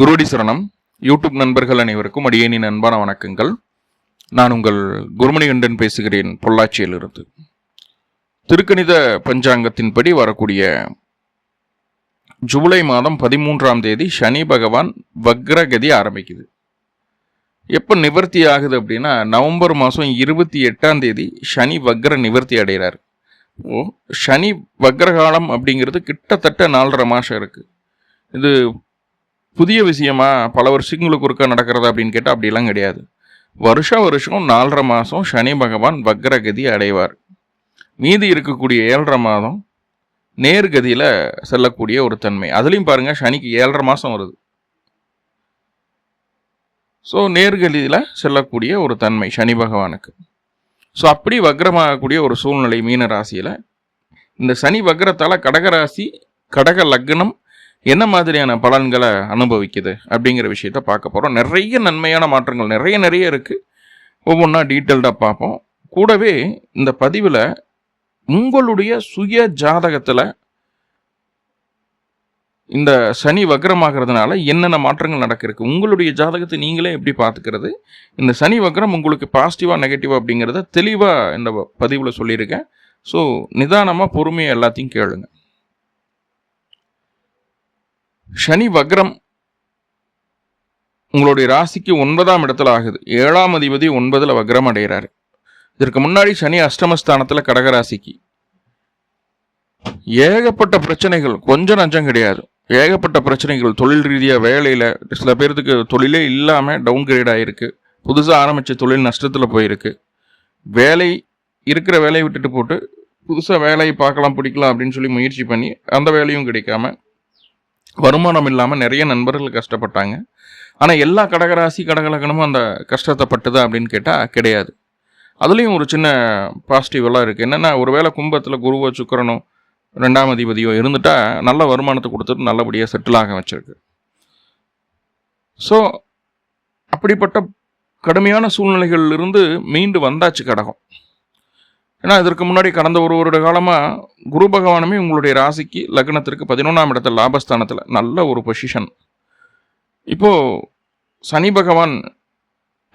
குருடி சரணம். யூடியூப் நண்பர்கள் அனைவருக்கும் அடியேனின் அன்பான வணக்கங்கள். நான் உங்கள் குருமணிகண்டன் பேசுகிறேன் பொள்ளாச்சியிலிருந்து. திருக்கணித பஞ்சாங்கத்தின்படி வரக்கூடிய ஜூலை மாதம் பதிமூன்றாம் தேதி சனி பகவான் வக்ரகதி ஆரம்பிக்குது. எப்போ நிவர்த்தி ஆகுது அப்படின்னா நவம்பர் மாதம் இருபத்தி எட்டாம் தேதி சனி வக்ர நிவர்த்தி அடைகிறார். ஓ சனி வக்ரகாலம் அப்படிங்கிறது கிட்டத்தட்ட நாலரை மாதம் இருக்குது இது புதிய விஷயமா பல வருஷங்களுக்கு ஒருக்கா நடக்கிறது அப்படின்னு கேட்டால் அப்படிலாம் கிடையாது. வருஷம் வருஷம் நாலரை மாதம் சனி பகவான் வக்ரகதி அடைவார். மீதி இருக்கக்கூடிய ஏழரை மாதம் நேர்கதியில் செல்லக்கூடிய ஒரு தன்மை. அதுலேயும் பாருங்கள் சனிக்கு ஏழரை மாதம் வருது. ஸோ நேர்கதியில் செல்லக்கூடிய ஒரு தன்மை சனி பகவானுக்கு. ஸோ அப்படி வக்ரமாகக்கூடிய ஒரு சூழ்நிலை மீன ராசியில் இந்த சனி வக்ரத்தால் கடகராசி கடக லக்னம் என்ன மாதிரியான பலன்களை அனுபவிக்குது அப்படிங்கிற விஷயத்த பார்க்க போகிறோம் நிறைய நன்மையான மாற்றங்கள் நிறைய நிறைய இருக்குது ஒவ்வொன்றா டீட்டெயில்டாக பார்ப்போம். கூடவே இந்த பதிவில் உங்களுடைய சுய ஜாதகத்தில் இந்த சனி வக்ரமாகிறதுனால என்னென்ன மாற்றங்கள் நடக்கிறதுக்கு உங்களுடைய ஜாதகத்தை நீங்களே எப்படி பார்த்துக்கிறது இந்த சனி வக்ரம் உங்களுக்கு பாசிட்டிவாக நெகட்டிவாக அப்படிங்கிறத தெளிவாக இந்த பதிவில் சொல்லியிருக்கேன். ஸோ நிதானமாக பொறுமையாக எல்லாத்தையும் கேளுங்க. சனி வக்ரம் உங்களுடைய ராசிக்கு ஒன்பதாம் இடத்துல ஆகுது. ஏழாம் அதிபதி ஒன்பதில் வக்ரம் அடைகிறாரு. இதற்கு முன்னாடி சனி அஷ்டமஸ்தானத்தில் கடகராசிக்கு ஏகப்பட்ட பிரச்சனைகள் கொஞ்சம் நஞ்சம் கிடையாது. ஏகப்பட்ட பிரச்சனைகள் தொழில் ரீதியாக வேலையில் சில பேர்த்துக்கு தொழிலே இல்லாமல் டவுன் கிரேட் ஆகிருக்கு புதுசாக ஆரம்பித்த தொழில் நஷ்டத்தில் போயிருக்கு. வேலை இருக்கிற வேலையை விட்டுட்டு போட்டு புதுசாக வேலையை பார்க்கலாம் பிடிக்கலாம் அப்படின்னு சொல்லி முயற்சி பண்ணி அந்த வேலையும் கிடைக்காம வருமானம் இல்லாமல் நிறைய நண்பர்கள் கஷ்டப்பட்டாங்க. ஆனால் எல்லா கடகராசி கடகலக்கணமும் அந்த கஷ்டத்தை பட்டுதா அப்படின்னு கேட்டால் கிடையாது. அதுலேயும் ஒரு சின்ன பாசிட்டிவெல்லாம் இருக்குது என்னென்னா ஒருவேளை கும்பத்தில் குருவோ சுக்கரனோ ரெண்டாம் அதிபதியோ இருந்துட்டால் நல்ல வருமானத்தை கொடுத்துட்டு நல்லபடியாக செட்டில் ஆக வச்சுருக்கு. ஸோ அப்படிப்பட்ட கடுமையான சூழ்நிலைகளிலிருந்து மீண்டு வந்தாச்சு கடகம். ஏன்னா இதற்கு முன்னாடி கடந்த ஒரு வருட காலமாக குரு பகவானுமே உங்களுடைய ராசிக்கு லக்னத்திற்கு பதினொன்றாம் இடத்துல லாபஸ்தானத்தில் நல்ல ஒரு பொசிஷன் இப்போது சனி பகவான்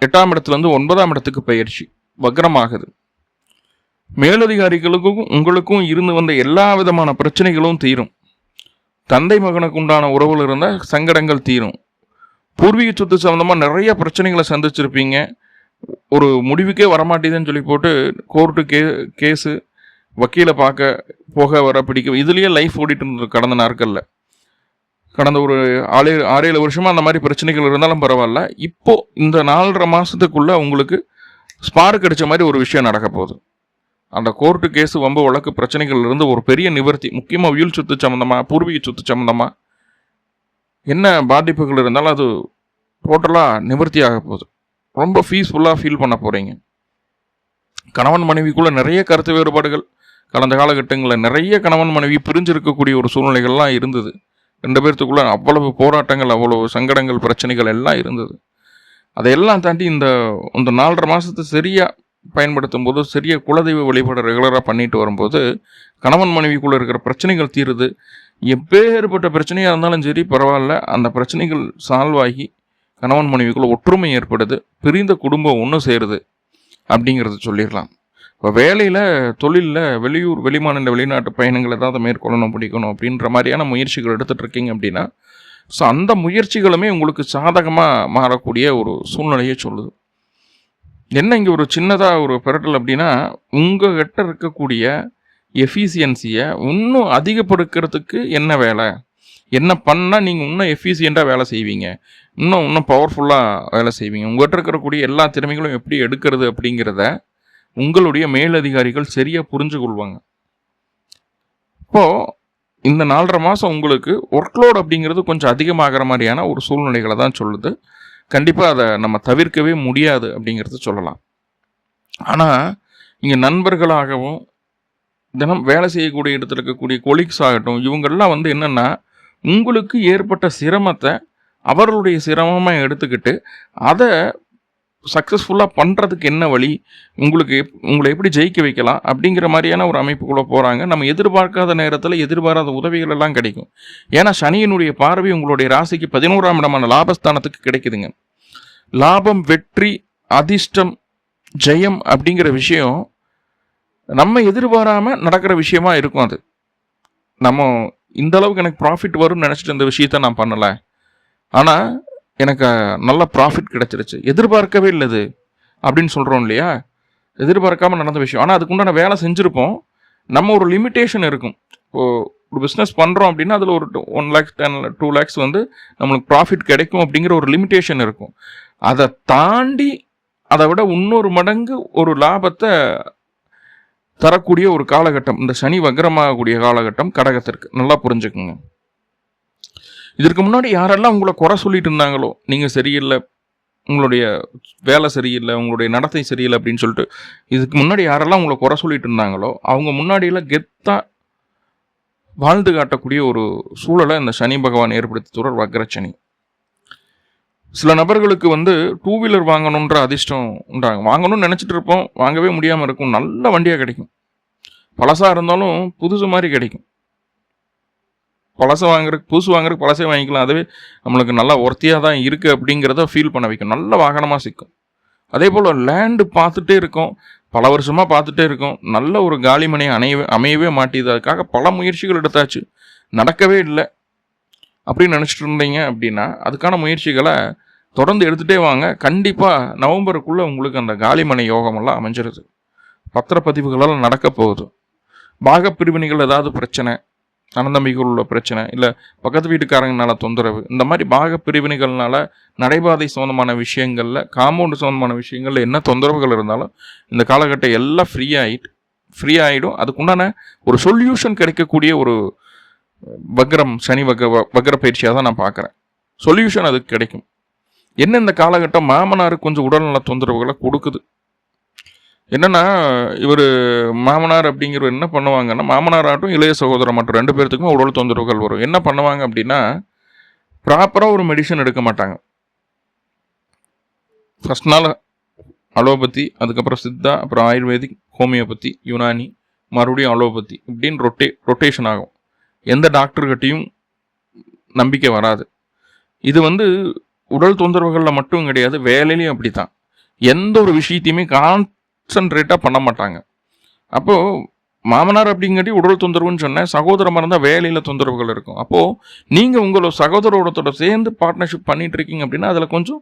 எட்டாம் இடத்துலேருந்து ஒன்பதாம் இடத்துக்கு பயிற்சி வக்ரமாகுது. மேலதிகாரிகளுக்கும் உங்களுக்கும் இருந்து வந்த எல்லா விதமான பிரச்சனைகளும் தீரும். தந்தை மகனுக்கு உண்டான உறவில் இருந்த சங்கடங்கள் தீரும். பூர்வீக சொத்து சம்மந்தமாக நிறைய பிரச்சனைகளை சந்திச்சிருப்பீங்க. ஒரு முடிவுக்கே வரமாட்டேதுன்னு சொல்லி போட்டு கோர்ட்டு கே கேஸு வக்கீலை பார்க்க போக வர பிடிக்க இதுலேயே லைஃப் ஓடிட்டு இருந்தது கடந்த நாட்களில். கடந்த ஒரு ஆறு ஆறேழு வருஷமாக அந்த மாதிரி பிரச்சனைகள் இருந்தாலும் பரவாயில்ல. இப்போ இந்த நாலரை மாதத்துக்குள்ளே உங்களுக்கு ஸ்பார்க் அடித்த மாதிரி ஒரு விஷயம் நடக்க போகுது. அந்த கோர்ட்டு கேஸு வம்பு வழக்கு பிரச்சனைகள் இருந்து ஒரு பெரிய நிவர்த்தி முக்கியமாக உயில் சொத்து சம்மந்தமாக பூர்வீக சொத்து சம்மந்தமாக என்ன பாதிப்புகள் இருந்தாலும் அது டோட்டலாக நிவர்த்தி ஆக போகுது. ரொம்ப பீஸ்ஃபுல்லாக ஃபீல் பண்ண போகிறீங்க கணவன் மனைவிக்குள்ளே நிறைய கருத்து வேறுபாடுகள். கடந்த காலகட்டங்களில் நிறைய கணவன் மனைவி பிரிஞ்சிருக்கக்கூடிய ஒரு சூழ்நிலைகள்லாம் இருந்தது. ரெண்டு பேர்த்துக்குள்ளே அவ்வளவு போராட்டங்கள் அவ்வளவு சங்கடங்கள் பிரச்சனைகள் எல்லாம் இருந்தது. அதையெல்லாம் தாண்டி இந்த இந்த நாலரை மாதத்தை சரியாக பயன்படுத்தும் போது சிறிய குலதெய்வ வழிபாடு ரெகுலராக பண்ணிட்டு வரும்போது கணவன் மனைவிக்குள்ளே இருக்கிற பிரச்சனைகள் தீருது. எப்பேற்பட்ட பிரச்சனையாக இருந்தாலும் சரி பரவாயில்ல. அந்த பிரச்சனைகள் சால்வ் ஆகி கணவன் மனைவிக்குள்ள ஒற்றுமை ஏற்படுது பிரிந்த குடும்பம் ஒன்று சேருது அப்படிங்கிறத சொல்லிடலாம். இப்போ வேலையில் தொழிலில் வெளியூர் வெளிமாநில வெளிநாட்டு பயணங்களை தான் அதை மேற்கொள்ளணும் பிடிக்கணும் அப்படின்ற மாதிரியான முயற்சிகள் எடுத்துகிட்டு இருக்கீங்க அப்படின்னா ஸோ அந்த முயற்சிகளுமே உங்களுக்கு சாதகமாக மாறக்கூடிய ஒரு சூழ்நிலையை சொல்லுது. என்ன இங்கே ஒரு சின்னதாக ஒரு பெரட்டல் அப்படின்னா உங்கள் கிட்ட இருக்கக்கூடிய எஃபிசியன்சியை இன்னும் அதிகப்படுத்துறதுக்கு என்ன வேலை? என்ன பண்ணால் நீங்கள் இன்னும் எஃபிசியண்ட்டாக வேலை செய்வீங்க? இன்னும் இன்னும் பவர்ஃபுல்லாக வேலை செய்வீங்க. உங்கள்கிட்ட இருக்கக்கூடிய எல்லா திறமைகளும் எப்படி எடுக்கிறது அப்படிங்கிறத உங்களுடைய மேலதிகாரிகள் சரியாக புரிஞ்சு கொள்வாங்க. இப்போது இந்த நாலரை மாதம் உங்களுக்கு ஒர்க்லோட் அப்படிங்கிறது கொஞ்சம் அதிகமாகிற மாதிரியான ஒரு சூழ்நிலைகளை தான் சொல்லுது. கண்டிப்பாக அதை நம்ம தவிர்க்கவே முடியாது அப்படிங்கிறத சொல்லலாம். ஆனால் இங்கே நண்பர்களாகவும் தினம் வேலை செய்யக்கூடிய இடத்துல இருக்கக்கூடிய கொலீக்ஸ் ஆகட்டும் இவங்கெல்லாம் வந்து என்னென்னா உங்களுக்கு ஏற்பட்ட சிரமத்தை அவர்களுடைய சிரமமாக எடுத்துக்கிட்டு அதை சக்ஸஸ்ஃபுல்லாக பண்ணுறதுக்கு என்ன வழி? உங்களுக்கு எப்- உங்களை எப்படி ஜெயிக்க வைக்கலாம்? அப்படிங்கிற மாதிரியான ஒரு அமைப்புக்குள்ளே போகிறாங்க நம்ம எதிர்பார்க்காத நேரத்தில் எதிர்பாராத உதவிகள் எல்லாம் கிடைக்கும். ஏன்னா சனியினுடைய பார்வை உங்களுடைய ராசிக்கு பதினோராம் இடமான லாபஸ்தானத்துக்கு கிடைக்குதுங்க. லாபம் வெற்றி அதிர்ஷ்டம் ஜெயம் அப்படிங்கிற விஷயம் நம்ம எதிர்பாராமல் நடக்கிற விஷயமா இருக்கும் அது. நம்ம இந்த அளவுக்கு எனக்கு ப்ராஃபிட் வரும்னு நினச்சிட்டு இந்த விஷயத்த நான் பண்ணலை. ஆனால் எனக்கு நல்ல ப்ராஃபிட் கிடச்சிருச்சு. எதிர்பார்க்கவே இல்லை இது அப்படின்னு சொல்கிறோம் இல்லையா? எதிர்பார்க்காம நடந்த விஷயம். ஆனால் அதுக்குண்டான வேலை செஞ்சுருப்போம். நம்ம ஒரு லிமிட்டேஷன் இருக்கும். இப்போது ஒரு பிஸ்னஸ் பண்ணுறோம் அப்படின்னா அதில் ஒரு one lakhs ten two lakhs வந்து நம்மளுக்கு ப்ராஃபிட் கிடைக்கும் அப்படிங்கிற ஒரு லிமிட்டேஷன் இருக்கும். அதை தாண்டி அதை விட இன்னொரு மடங்கு ஒரு லாபத்தை தரக்கூடிய ஒரு காலகட்டம். இந்த சனி வக்ரமாகக்கூடிய காலகட்டம் கடகத்திற்கு. நல்லா புரிஞ்சுக்குங்க. இதற்கு முன்னாடி யாரெல்லாம் உங்களை குறை சொல்லிட்டு இருந்தாங்களோ நீங்கள் சரியில்லை உங்களுடைய வேலை சரியில்லை உங்களுடைய நடத்தை சரியில்லை அப்படின்னு சொல்லிட்டு இதுக்கு முன்னாடி யாரெல்லாம் உங்களை குறை சொல்லிட்டு இருந்தாங்களோ அவங்க முன்னாடியெல்லாம் கெத்தாக வாழ்ந்து காட்டக்கூடிய ஒரு சூழலை இந்த சனி பகவான் ஏற்படுத்தி தொடர் வக்ரச்சனி. சில நபர்களுக்கு வந்து டூ வீலர் வாங்கணுன்ற அதிர்ஷ்டம் உண்டாங்க வாங்கணும்னு நினச்சிட்டு இருப்போம் வாங்கவே முடியாமல் இருக்கும். நல்ல வண்டியாக கிடைக்கும். பழசாக இருந்தாலும் புதுசு மாதிரி கிடைக்கும். பழசை வாங்குறதுக்கு புதுசு வாங்குறதுக்கு பழசே வாங்கிக்கலாம். அதுவே நம்மளுக்கு நல்லா ஒர்த்தியாக தான் இருக்குது அப்படிங்கிறத ஃபீல் பண்ண வைக்கும். நல்ல வாகனமாக சிக்கும். அதே போல் லேண்டு பார்த்துட்டே இருக்கோம். பல வருஷமாக பார்த்துட்டே இருக்கோம். நல்ல ஒரு காலிமனை அணையவே அமையவே மாட்டேது. அதுக்காக பல முயற்சிகள் எடுத்தாச்சு. நடக்கவே இல்லை. அப்படின்னு நினச்சிட்டு இருந்தீங்க அப்படின்னா அதுக்கான முயற்சிகளை தொடர்ந்து எடுத்துகிட்டே வாங்க. கண்டிப்பாக நவம்பருக்குள்ளே உங்களுக்கு அந்த காலிமனை யோகமெல்லாம் அமைஞ்சிருது. பத்திரப்பதிவுகளெல்லாம் நடக்க போகுது. பாகப்பிரிவினைகள் ஏதாவது பிரச்சனை அனந்தம்பிகள் உள்ள பிரச்சனை இல்லை பக்கத்து வீட்டுக்காரங்கனால தொந்தரவு இந்த மாதிரி பாக பிரிவினைகள்னால நடைபாதை சம்மந்தமான விஷயங்களில் காம்பவுண்டு சம்மந்தமான விஷயங்களில் என்ன தொந்தரவுகள் இருந்தாலும் இந்த காலகட்டம் எல்லாம் ஃப்ரீ ஆகிட்டு ஃப்ரீ ஆகிடும் அதுக்குண்டான ஒரு சொல்யூஷன் கிடைக்கக்கூடிய ஒரு வக்ரம் சனி வக வக்ர பயிற்சியாக தான் நான் பார்க்குறேன். சொல்யூஷன் அதுக்கு கிடைக்கும். என்ன இந்த காலகட்டம் மாமனாருக்கு கொஞ்சம் உடல்நல தொந்தரவுகளை கொடுக்குது. என்னென்னா இவர் மாமனார் அப்படிங்கிறவர் என்ன பண்ணுவாங்கன்னா மாமனார் ஆட்டும் இளைய சகோதரர் மற்றும் ரெண்டு பேர்த்துக்குமே உடல் தொந்தரவுகள் வரும். என்ன பண்ணுவாங்க அப்படின்னா ப்ராப்பராக ஒரு மெடிசன் எடுக்க மாட்டாங்க. ஃபஸ்ட் நாள் அலோபதி அதுக்கப்புறம் சித்தா அப்புறம் ஆயுர்வேதிக் ஹோமியோபதி யுனானி மறுபடியும் அலோபதி இப்படின்னு ரொட்டே ரொட்டேஷன் ஆகும். எந்த டாக்டர்கிட்டையும் நம்பிக்கை வராது. இது வந்து உடல் தொந்தரவுகளில் மட்டும் கிடையாது வேலையிலையும் அப்படி தான் எந்த ஒரு விஷயத்தையுமே கான்சன்ட்ரேட்டாக பண்ண மாட்டாங்க. அப்போது மாமனார் அப்படிங்காட்டி உடல் தொந்தரவுன்னு சொன்னேன். சகோதரமாக இருந்தால் வேலையில் தொந்தரவுகள் இருக்கும். அப்போது நீங்கள் உங்களோட சகோதரோடத்தோட சேர்ந்து பார்ட்னர்ஷிப் பண்ணிகிட்டு இருக்கீங்க அப்படின்னா அதில் கொஞ்சம்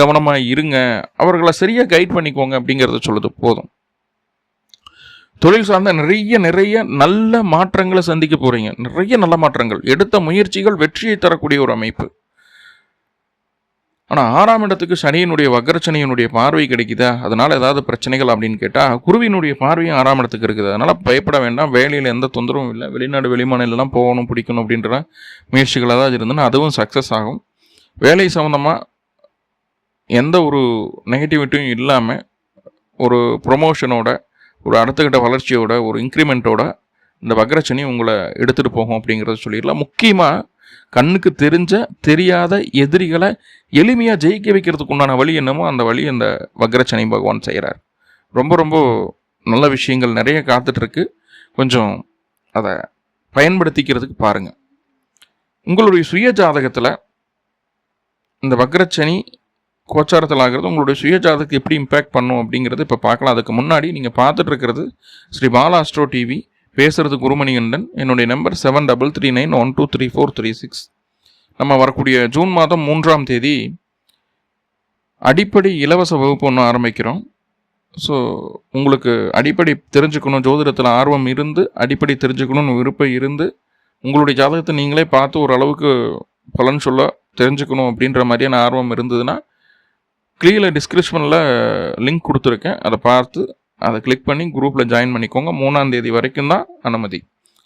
கவனமாக இருங்க. அவர்களை சரியாக கைட் பண்ணிக்கோங்க அப்படிங்கிறத சொல்லுது போதும். தொழில் சார்ந்த நிறைய நிறைய நல்ல மாற்றங்களை சந்திக்க போகிறீங்க நிறைய நல்ல மாற்றங்கள். எடுத்த முயற்சிகள் வெற்றியை தரக்கூடிய ஒரு அமைப்பு. ஆனால் ஆறாம் இடத்துக்கு சனியினுடைய வக்கரச்சனியினுடைய பார்வை கிடைக்குதா? அதனால் ஏதாவது பிரச்சனைகள் அப்படின்னு கேட்டால் குருவினுடைய பார்வையும் ஆறாம் இடத்துக்கு இருக்குது. அதனால் பயப்பட வேண்டாம். வேலையில் எந்த தொந்தரவும் இல்லை. வெளிநாடு வெளிமாநிலம்லாம் போகணும் பிடிக்கணும் அப்படின்ற முயற்சிகள் ஏதாவது இருந்ததுன்னா அதுவும் சக்ஸஸ் ஆகும். வேலை சம்மந்தமாக எந்த ஒரு நெகட்டிவிட்டியும் இல்லாமல் ஒரு ப்ரொமோஷனோட ஒரு அடுத்தக்கட்ட வளர்ச்சியோட ஒரு இன்க்ரிமெண்ட்டோட இந்த வக்ரச்சனி உங்களை எடுத்துகிட்டு போகும் அப்படிங்கிறத சொல்லிடலாம். முக்கியமாக கண்ணுக்கு தெரிஞ்ச தெரியாத எதிரிகளை எளிமையாக ஜெயிக்க வைக்கிறதுக்கு உண்டான வழி என்னமோ அந்த வழி அந்த வக்ரச்சனை பகவான் செய்கிறார் ரொம்ப ரொம்ப நல்ல விஷயங்கள் நிறைய காத்துட்ருக்கு. கொஞ்சம் அதை பயன்படுத்திக்கிறதுக்கு பாருங்கள் உங்களுடைய சுய ஜாதகத்தில் இந்த வக்ரச்சனி கோச்சாரத்தில் ஆகிறது உங்களுடைய சுய ஜாதகத்தை எப்படி இம்பேக்ட் பண்ணும் அப்படிங்கிறது இப்போ பார்க்கலாம். அதுக்கு முன்னாடி நீங்கள் பார்த்துட்டு இருக்கிறது ஸ்ரீ பாலா அஸ்ட்ரோ டிவி பேசுறது குருமணிகண்டன் என்னுடைய number seven double three nine one two three four three six நம்ம வரக்கூடிய ஜூன் மாதம் மூன்றாம் தேதி அடிப்படை இலவச வகுப்பு ஒன்று ஆரம்பிக்கிறோம். ஸோ உங்களுக்கு அடிப்படை தெரிஞ்சுக்கணும் ஜோதிடத்தில் ஆர்வம் இருந்து அடிப்படை தெரிஞ்சுக்கணும்னு விருப்பம் இருந்து உங்களுடைய ஜாதகத்தை நீங்களே பார்த்து ஓரளவுக்கு பலன் சொல்ல தெரிஞ்சுக்கணும் அப்படின்ற மாதிரியான ஆர்வம் இருந்ததுன்னா கீழே டிஸ்கிரிப்ஷனில் லிங்க் கொடுத்துருக்கேன். அதை பார்த்து அதை கிளிக் பண்ணி குரூப்பில் ஜாயின் பண்ணிக்கோங்க. மூணாம் தேதி வரைக்கும் தான் அனுமதி.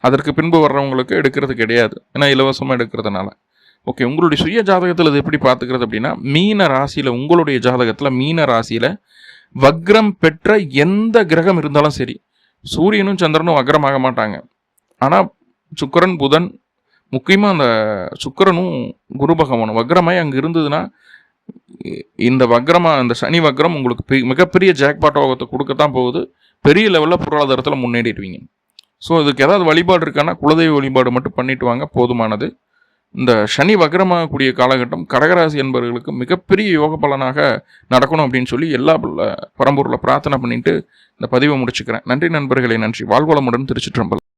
அதற்கு பின்பு வர்றவங்களுக்கு எடுக்கிறது கிடையாது. ஏன்னா இலவசமாக எடுக்கிறதுனால. ஓகே உங்களுடைய சுய ஜாதகத்தில் இது எப்படி பார்த்துக்கிறது அப்படின்னா மீன ராசியில் உங்களுடைய ஜாதகத்தில் மீன ராசியில் வக்ரம் பெற்ற எந்த கிரகம் இருந்தாலும் சரி சூரியனும் சந்திரனும் வக்ரமாக மாட்டாங்க. ஆனால் சுக்கிரன் புதன் முக்கியமாக அந்த சுக்கிரனும் குரு பகவானும் வக்ரமாய் அங்கே இருந்ததுன்னா இந்த வக்ரமாக இந்த சனி வக்ரம் உங்களுக்கு பெ- மிகப்பெரிய ஜாக்பாட் யோகத்தை கொடுக்கத்தான் போகுது. பெரிய லெவலில் பொருளாதாரத்தில் முன்னேறிடுவீங்க. ஸோ இதுக்கு ஏதாவது வழிபாடு இருக்கான்னா குலதெய்வ வழிபாடு மட்டும் பண்ணிட்டு வாங்க போதுமானது. இந்த சனி வக்ரமாகக்கூடிய காலகட்டம் கடகராசி என்பவர்களுக்கு மிகப்பெரிய யோக பலனாக நடக்கணும் அப்படின்னு சொல்லி எல்லா பரம்பூரில் பிரார்த்தனை பண்ணிட்டு இந்த பதிவை முடிச்சுக்கிறேன். நன்றி நண்பர்களே நன்றி. வாழ்வளமுடன் திருச்சிற்றம்பலம்.